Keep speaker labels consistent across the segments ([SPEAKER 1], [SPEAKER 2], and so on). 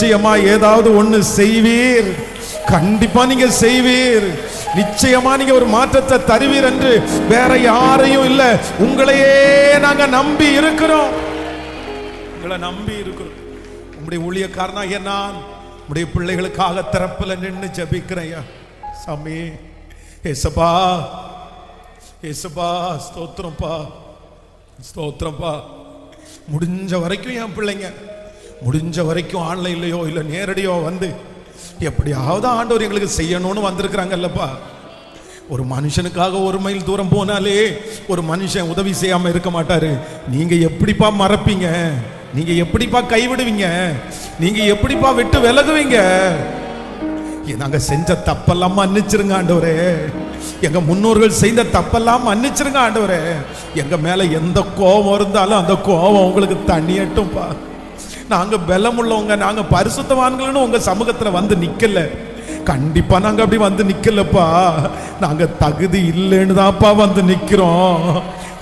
[SPEAKER 1] நிச்சயமா ஏதாவது ஒண்ணு செய்வீர். கண்டிப்பா நீங்க செய்வீர். நிச்சயமா நீங்க ஒரு மாற்றத்தை தருவீர் என்று வேற யாரையும் இல்ல. உங்களையே நாங்க நம்பி இருக்கிறோம். உங்களை நம்பி இருக்கிறோம். உங்களுடைய ஊழியக்காரனாகிய நான் உடைய பிள்ளைகளுக்காக திறப்புல நின்று ஜபிக்கிறேன் சாமி ஏசப்பா ஏசப்பா ஸ்தோத்திரம்ப்பா ஸ்தோத்திரம்ப்பா. முடிஞ்ச வரைக்கும் என் பிள்ளைங்க. முடிஞ்ச வரைக்கும் ஆன்லைன்லையோ இல்லை நேரடியோ வந்து எப்படியாவது ஆண்டவர் எங்களுக்கு செய்யணும்னு வந்திருக்கிறாங்கல்லப்பா. ஒரு மனுஷனுக்காக ஒரு மைல் தூரம் போனாலே ஒரு மனுஷன் உதவி செய்யாமல் இருக்க மாட்டாரு. நீங்கள் எப்படிப்பா மறப்பீங்க? நீங்கள் எப்படிப்பா கைவிடுவீங்க? நீங்கள் எப்படிப்பா விட்டு விலகுவீங்க? ஏ, செஞ்ச தப்பெல்லாம் மன்னிச்சிருங்க ஆண்டவரே. எங்கள் முன்னோர்கள் செய்த தப்பெல்லாம் மன்னிச்சிருங்க ஆண்டவரே. எங்கள் மேலே எந்த கோபம் இருந்தாலும் அந்த கோபம் உங்களுக்கு தண்ணியட்டும்பா நாங்க பலம் உள்ளவங்க நாங்க பரிசுத்தவான்கள்னு உங்க சமூகத்துல வந்து நிக்கல. கண்டிப்பா நாங்க அப்படி வந்து நிக்கலப்பா. நாங்க தகுதி இல்லைன்னு தான்ப்பா வந்து நிக்கிறோம்.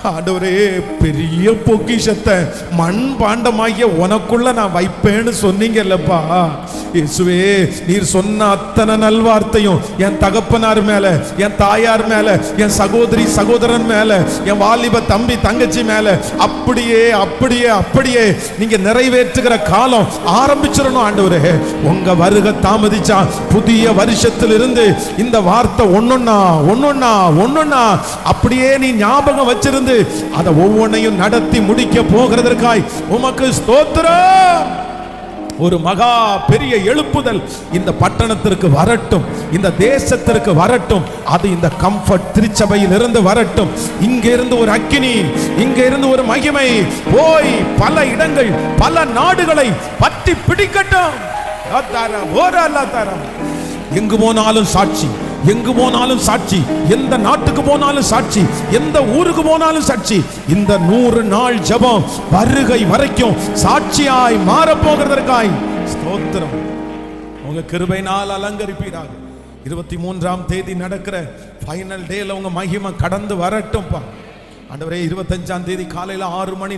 [SPEAKER 1] ஆண்டவரே பெரிய பொக்கிஷத்தை மண் பாண்டமாகிய உனக்குள்ள நான் வைப்பேன்னு சொன்னீங்கல்லப்பா. இயேசுவே நீர் சொன்ன அத்தனை நல்வார்த்தையும் என் தகப்பனார் மேல என் தாயார் மேல என் சகோதரி சகோதரன் மேல என் வாலிப தம்பி தங்கச்சி மேல அப்படியே அப்படியே அப்படியே நீங்க நிறைவேற்றுகிற காலம் ஆரம்பிச்சிடணும் ஆண்டவரே. உங்க வருக தாமதிச்சா புதிய வருஷத்திலிருந்து இந்த வார்த்தை ஒன்னொன்னா ஒன்னொன்னா ஒன்னொன்னா அப்படியே நீ ஞாபகம் வச்சிருந்து அதை ஒவ்வொன்றையும் நடத்தி முடிக்க போகிறதற்காய் உமக்கு ஸ்தோத்திரம். ஒரு மகா பெரிய எழுப்புதல் இந்த பட்டணத்திற்கு வரட்டும் இந்த தேசத்திற்கு வரட்டும். அது இந்த கம்ஃபர்ட் திருச்சபையில் இருந்து வரட்டும். இங்கிருந்து ஒரு அக்கினி இங்கிருந்து ஒரு மகிமை. போய் பல இடங்கள் பல நாடுகளை பற்றி பிடிக்கட்டும். எங்கு போனாலும் சாட்சி. எங்கு போனாலும் சாட்சி எந்த நாட்டுக்கு போனாலும் சாட்சி எந்த ஊருக்கு போனாலும் சாட்சி இந்த நூறு நாள் ஜெபம் வருகை வரைக்கும் சாட்சியாய் மாறப் போகிறதற்காய் ஸ்தோத்திரம். உங்க கிருபையினால் அலங்கரிப்பீராக. இருபத்தி மூன்றாம் தேதி நடக்கிற ஃபைனல் டேல உங்க மகிமை கடந்து வரட்டும்ப்பா ஆண்டவரே இருபத்தஞ்சாம் தேதி காலையில ஆறு மணி